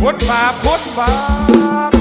พุทธบาพุทธบา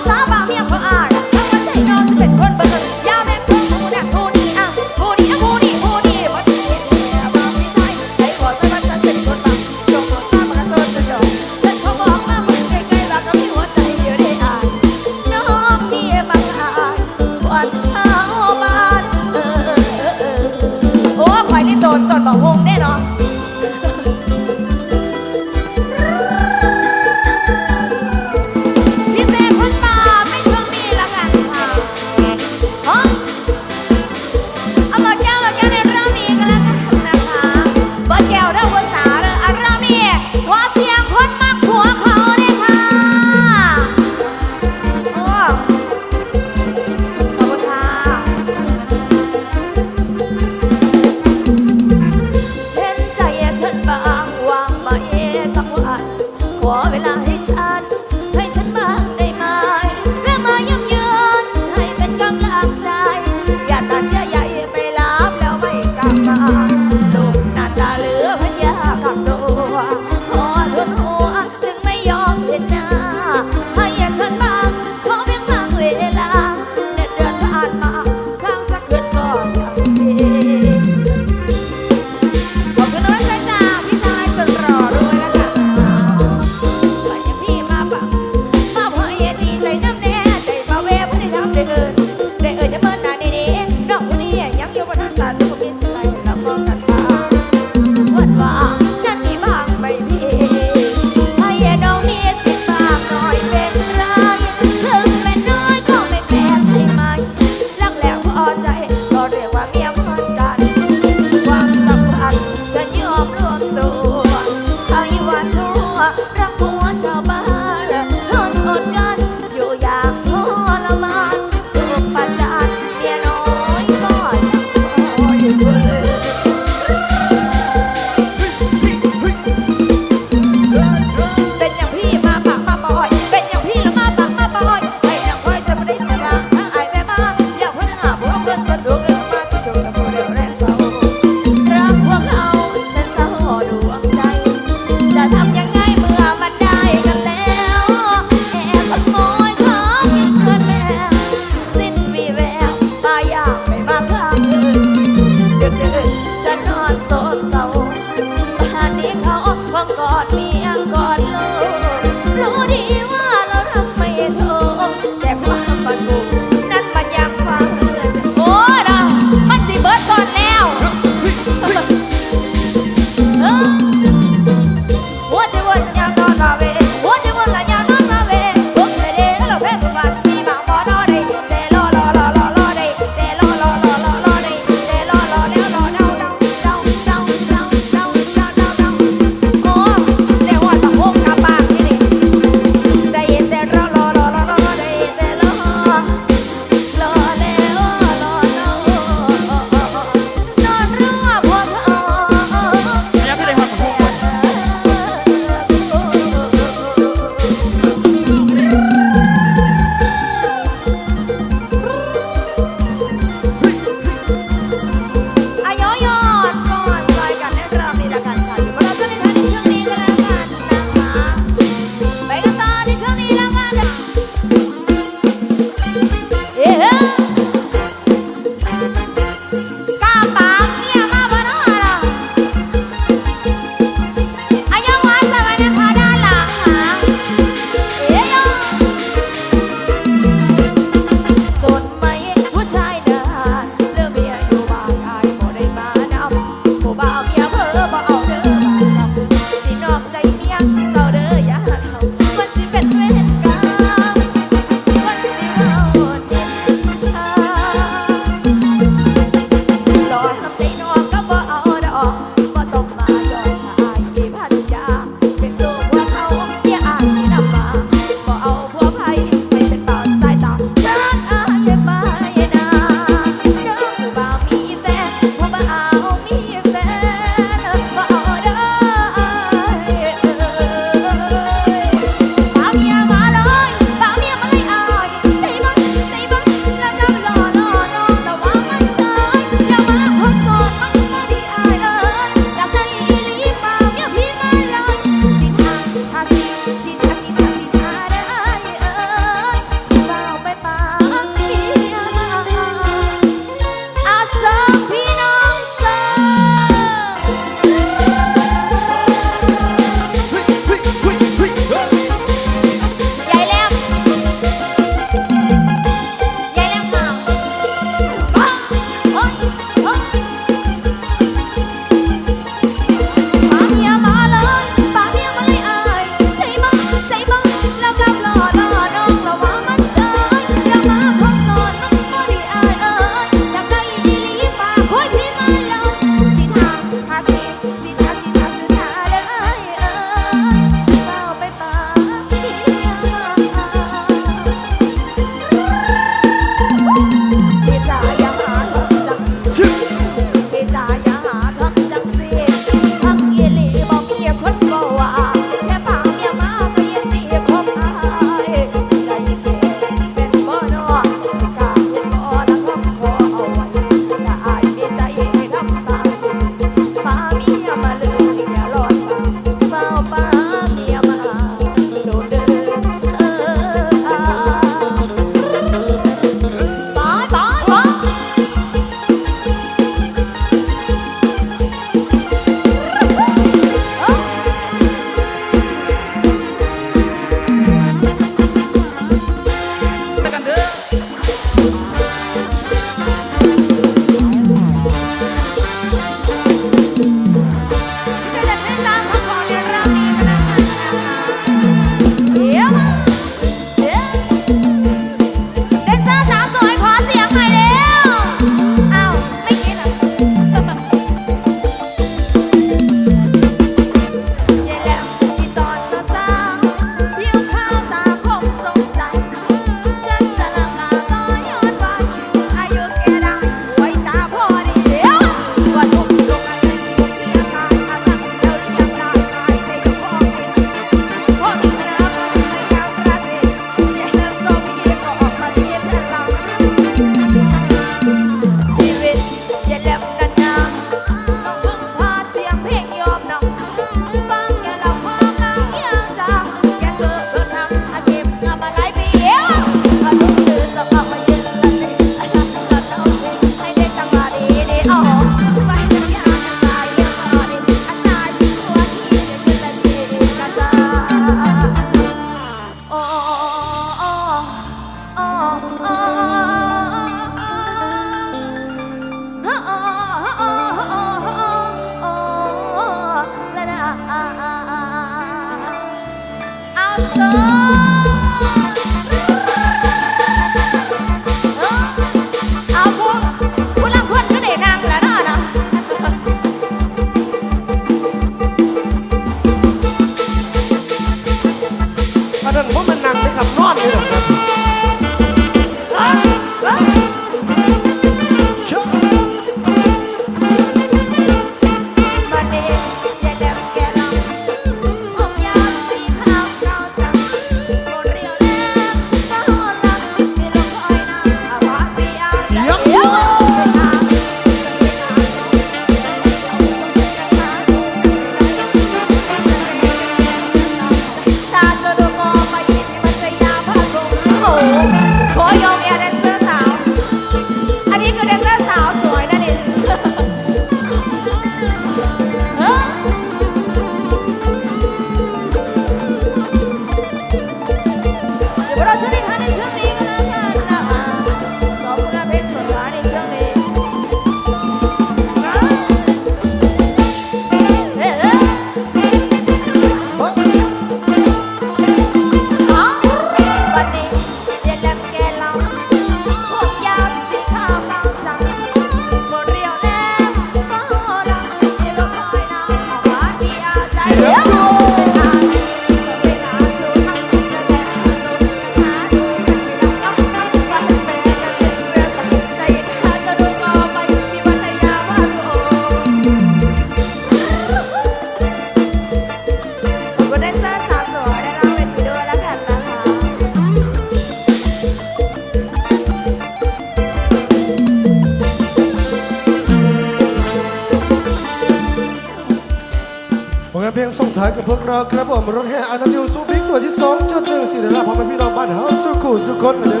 ้ายกับพวกเราครับผมรถแห่อานาวิวซูบิกตัวที่สองจุดหนึ่งสี่ดอลลาร์พร้อมเป็นพี่น้องบ้านเฮาสุขุสุขคนเด้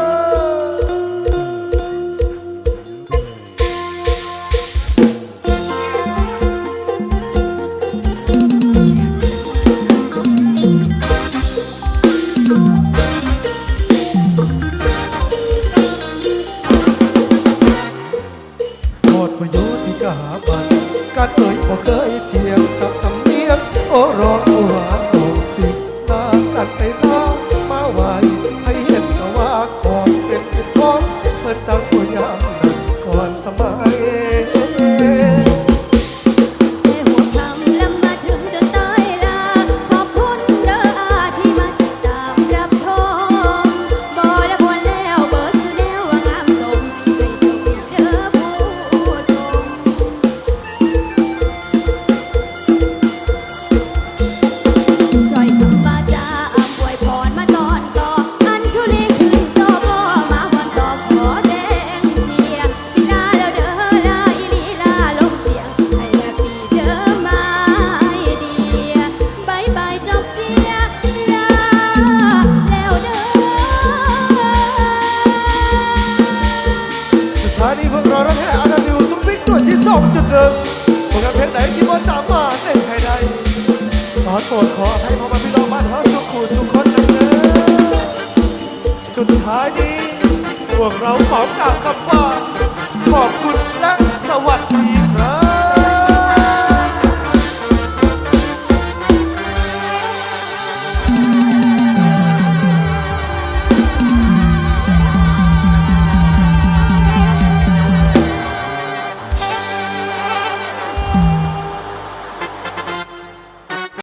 อ ปรดขอให้พ่อมาพี่น้องบ้านเฮาสุขุสุขคนนะเด้อสุดท้ายนี้พวกเราขอกราบคำว่าขอบคุณ